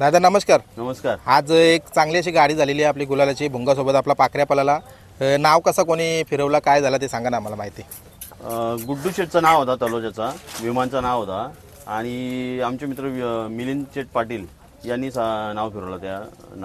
दादा नमस्कार. नमस्कार. आज एक चांगली अशी गाडी झालेली आहे आपली गुलालाची भुंगासोबत आपला पाकऱ्या पलाला. नाव कसं कोणी फिरवलं काय झालं ते सांगा ना आम्हाला माहिती. अ, गुड्डू शेटचं नाव होता तलोजाचा. विमानचं नाव होता. आणि आमचे मित्र वि- मिलिंद शेट पाटील यांनी सा- नाव फिरवलं त्या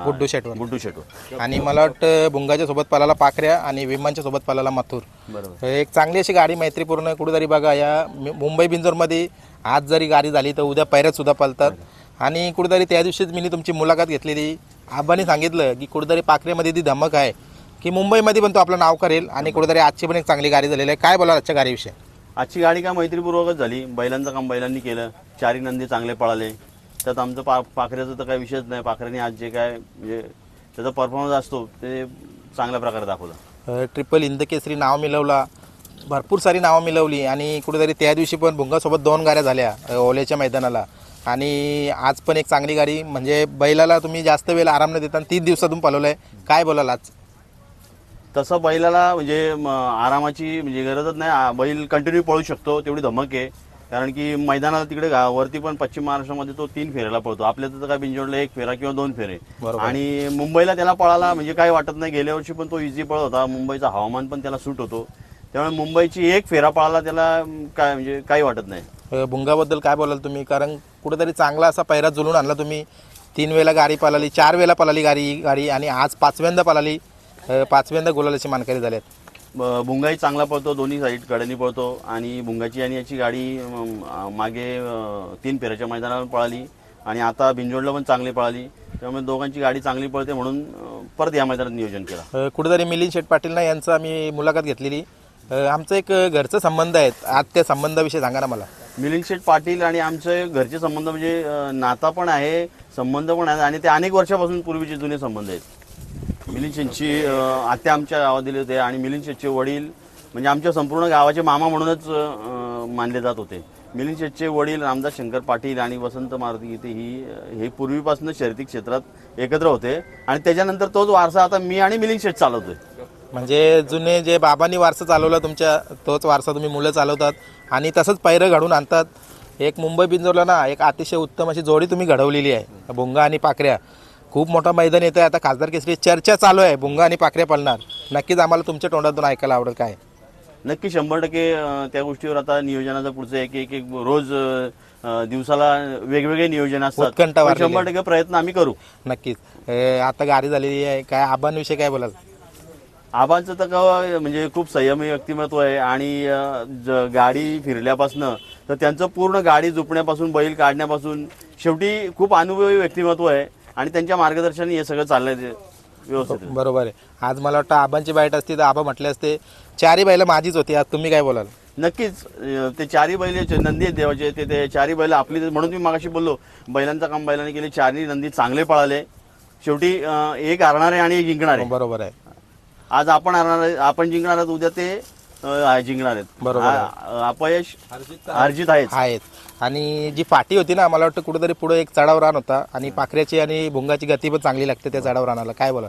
गुड्डू शेटवर. गुड्डू शेटवर. आणि मला वाटतं भुंगाच्या सोबत पलाला पाकऱ्या आणि विमानच्या सोबत पलाला मथुर. बरोबर. एक चांगली अशी गाडी मैत्रीपूर्ण कुठेतरी बघा या मु- मुंबई बिंजोरमध्ये आज जरी गाडी झाली तर उद्या पैऱ्यात सुद्धा पलतात. आणि कुठेतरी त्या दिवशीच मी तुमची मुलाखत घेतलेली. आबांनी सांगितलं की कुठेतरी पाकऱ्यामध्ये ती धमक आहे की मुंबईमध्ये पण तो आपलं नाव करेल आणि कुठेतरी आजची पण एक चांगली गाडी झालेली आहे. काय बोला आजच्या गाडीविषयी? आजची गाडी काय मैत्रीपूर्वकच झाली. बैलांचं काम बैलांनी केलं. चारी नंदी चांगले पळाले. त्यात आमचं पा पाखऱ्याचं तर काही विषयच नाही. पाखऱ्याने आज जे काय म्हणजे त्याचा परफॉर्मन्स असतो ते चांगल्या प्रकारे दाखवला. ट्रिपल हिंद केसरी नाव मिळवला. भरपूर सारी नावं मिळवली आणि कुठेतरी त्या दिवशी पण भुंगासोबत दोन गाड्या झाल्या अ, ओलेच्या मैदानाला. आणि आज पण एक चांगली गाडी म्हणजे बैलाला तुम्ही जास्त वेळ आराम न देता तीन दिवसातून पळवलं आहे काय बोलाल आज? तसं बैलाला म्हणजे म, आरामाची म्हणजे गरजच नाही. आ, बैल कंटिन्यू पळू शकतो तेवढी धमक आहे. कारण की मैदानाला तिकडे गा- वरती पण पश्चिम महाराष्ट्रामध्ये तो तीन फेऱ्याला पळतो. आपल्या तर काय बिंजोडला एक फेरा किंवा दोन फेरे. बरोबर. आणि मुंबईला त्याला पळाला म्हणजे काही वाटत नाही. गेल्या वर्षी पण तो इझी पळत होता. मुंबईचं हवामान पण त्याला सूट होतो. त्यामुळे मुंबईची एक फेरा पळाला त्याला काय म्हणजे काही वाटत नाही. अ, भुंगाबद्दल काय बोलाल तुम्ही? कारण कुठेतरी चांगला असा पैरा जुळून आणला तुम्ही. तीन वेळेला गाडी पळाली चार वेळेला पळाली गाडी गाडी आणि आज पाचव्यांदा पळाली. पाचव्यांदा गुलालाची मानकरी झाल्यात भुंगाई चांगला पळतो दोन्ही साईड कडेनी पळतो आणि भुंगाची आणि याची गाडी मागे तीन फेऱ्याच्या मैदानावर पळाली आणि आता बिंजोडला पण चांगली पळाली. त्यामुळे दोघांची गाडी चांगली पळते म्हणून परत या मैदानात नियोजन केलं. कुठेतरी मिलिंद शेठ पाटील ना यांचं आम्ही मुलाखत घेतलेली. आमचं एक घरचं संबंध आहेत. आज त्या संबंधाविषयी सांगा ना मला. मिलिंद शेठ पाटील आणि आमचे घरचे संबंध म्हणजे नाता पण आहे संबंध पण आहे आणि ते अनेक वर्षापासून पूर्वीचे जुने संबंध आहेत. मिलिंद शेठची आत्या आमच्या गावात दिले होते आणि मिलिंद शेठचे वडील म्हणजे आमच्या संपूर्ण गावाचे मामा म्हणूनच मानले जात होते. मिलिंद शेठचे वडील रामदास शंकर पाटील आणि वसंत मारुती गीते ही हे पूर्वीपासून शर्ती क्षेत्रात एकत्र होते आणि त्याच्यानंतर तोच वारसा आता मी आणि मिलिंद शेठ चालवतोय. म्हणजे जुने जे बाबांनी वारसा चालवला तुमच्या तोच वारसा तुम्ही मुलं चालवतात आणि तसंच पैरं घडून आणतात. एक मुंबई बिंजोरला ना एक अतिशय उत्तम अशी जोडी तुम्ही घडवलेली आहे. भुंगा आणि पाकऱ्या. खूप मोठा मैदान येतं आहे आता खासदार केसरी चर्चा चालू आहे. भुंगा आणि पाकऱ्या पळणार. नक्कीच आम्हाला तुमच्या तोंडातून ऐकायला आवडेल काय? नक्की शंभर टक्के त्या गोष्टीवर आता नियोजनाचं पुढचं एक एक एक रोज दिवसाला वेगवेगळे नियोजन असतात. शंभर टक्के प्रयत्न आम्ही करू. नक्कीच. आता गाडी झालेली आहे. काय आबांविषयी काय बोलाल? आबांचं तर का म्हणजे खूप संयमी व्यक्तिमत्व आहे आणि ज- गाडी फिरल्यापासनं तर त्यांचं पूर्ण गाडी झुपण्यापासून बैल काढण्यापासून शेवटी खूप अनुभवी व्यक्तिमत्व आहे आणि त्यांच्या मार्गदर्शनाने हे सगळं चाललंय ते व्यवस्थित. आहे. बरोबर आहे. आज मला वाटतं आबांची बाईट असती तर आबा म्हटले असते चारही बैलं माझीच होती आज तुम्ही काय बोलाल? नक्कीच अं, ते चारी बैल जे नंदी आहेत देवाचे ते ते चारी बैल आपली म्हणून मी मागाशी बोललो बैलांचं काम बैलांनी केले चारही नंदी चांगले पळाले. शेवटी अं, एक हरणारे आणि एक जिंकणारे. बरोबर आहे. आज आपण हरणार आपण जिंकणार आहोत. उद्या ते अं, जिंकणार आहेत. बरोबर आहे. अपयश अर्जित आहेच. आहेत. आणि जी फाटी होती ना मला वाटतं कुठेतरी पुढे एक चढाव रान होता. आणि पाखऱ्याची आणि भुंगाची गती पण चांगली लागते त्या चढाव रानाला. काय बोला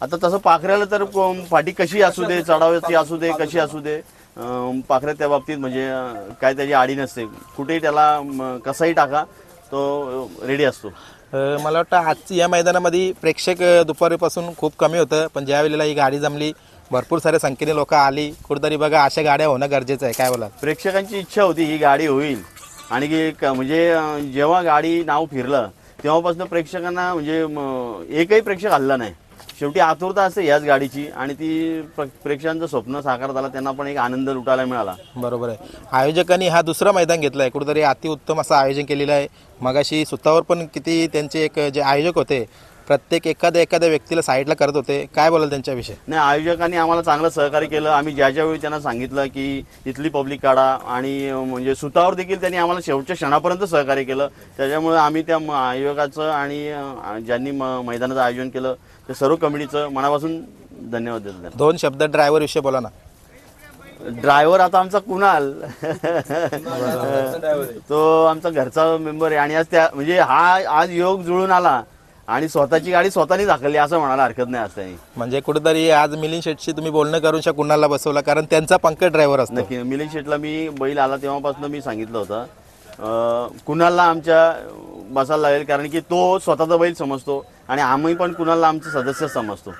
आता तसं पाखऱ्याला तर कोण- फाटी कशी असू दे चढावाची असू दे कशी असू दे अं, पाखऱ्या त्या बाबतीत म्हणजे अं, काय त्याची आडी नसते. कुठेही त्याला म, कसाही टाका. तो रेडी असतो. मला वाटतं आजची या मैदानामध्ये प्रेक्षक दुपारीपासून खूप कमी होतं पण ज्या वेळेला ही गाडी जमली भरपूर साऱ्या संख्येने लोक आली. कुठेतरी बघा अशा गाड्या होणं गरजेचं आहे. काय बोला प्रेक्षकांची इच्छा होती ही गाडी होईल. आणि की क- म्हणजे अं, जेव्हा गाडी नाव फिरलं तेव्हापासून प्रेक्षकांना म्हणजे म, एकही प्रेक्षक हल्ला नाही. शेवटी आतुरता असते याच गाडीची आणि ती प्र- प्रेक्षकांचं स्वप्न साकार झालं त्यांना पण एक आनंद लुटायला मिळाला. बरोबर आहे. आयोजकांनी हा दुसरा मैदान घेतला आहे कुठेतरी अतिउत्तम असं आयोजन केलेलं आहे. मगाशी सुतावर पण किती त्यांचे एक जे आयोजक होते प्रत्येक एखाद्या एखाद्या व्यक्तीला साईडला करत होते. काय बोलाल त्यांच्याविषयी? नाही आयोजकांनी आम्हाला चांगलं सहकार्य केलं. आम्ही ज्या ज्यावेळी त्यांना सांगितलं की इथली पब्लिक काढा आणि म्हणजे सुतावर देखील त्यांनी आम्हाला शेवटच्या क्षणापर्यंत सहकार्य केलं. त्याच्यामुळे आम्ही त्या आयोगाचं आणि ज्यांनी म- मैदानाचं आयोजन केलं त्या सर्व कमिटीचं मनापासून धन्यवाद देतो. दोन शब्द ड्रायव्हर विषयी बोला ना. ड्रायव्हर आता आमचा कुणाल? तो आमचा घरचा मेंबर आहे आणि आज त्या म्हणजे हा आज योग जुळून आला. आणि स्वतःची गाडी स्वतःनी दाखवली असं म्हणायला हरकत नाही असं म्हणजे कुठेतरी आज मिलिंद शेटशी तुम्ही बोलणं करून शा कुणाला बसवला? कारण त्यांचा पंकज ड्रायव्हर असतो. नक्की. मिलिंद शेटला मी बैल आला तेव्हापासून मी सांगितलं होतं. अं, कुणालला आमच्या बसायला लागेल? कारण की तो स्वतःचा बैल समजतो आणि आम्ही पण कुणाला आमचं सदस्य समजतो.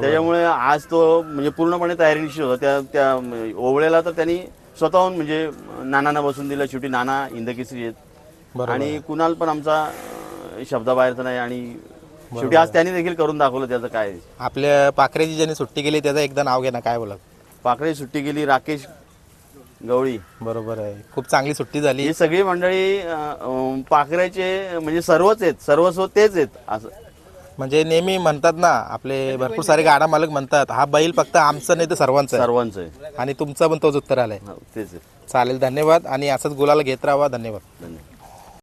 त्याच्यामुळे आज तो म्हणजे पूर्णपणे तयारीनिशी होता. त्या त्या ओवळेला तर त्यांनी स्वतःहून म्हणजे नानांना बसून दिलं. शेवटी नाना इंदकेसरी आहेत. आणि कुणाल पण आमचा शब्दाबाहेरचा नाही आणि शेवटी आज त्यांनी देखील करून दाखवलं त्याचं काय. आपल्या पाखरेची ज्यांनी सुट्टी केली त्याचं एकदा नाव घे ना काय बोलत? पाकळी सुट्टी गेली राकेश गवळी. बरोबर आहे. खूप चांगली सुट्टी झाली. ही सगळी मंडळी अं, अं, पाखऱ्याचे म्हणजे सर्वच आहेत सर्वस्व तेच आहेत असं. म्हणजे नेहमी म्हणतात ना आपले भरपूर सारे गाडा मालक म्हणतात हा बैल फक्त आमचं नाही तर सर्वांचं आहे. सर्वांचं आहे. आणि तुमचा पण तोच उत्तर आलाय. हो, तेच आहे. चालेल धन्यवाद. आणि असंच गुलाला घेत राहा धन्यवाद. धन्यवाद.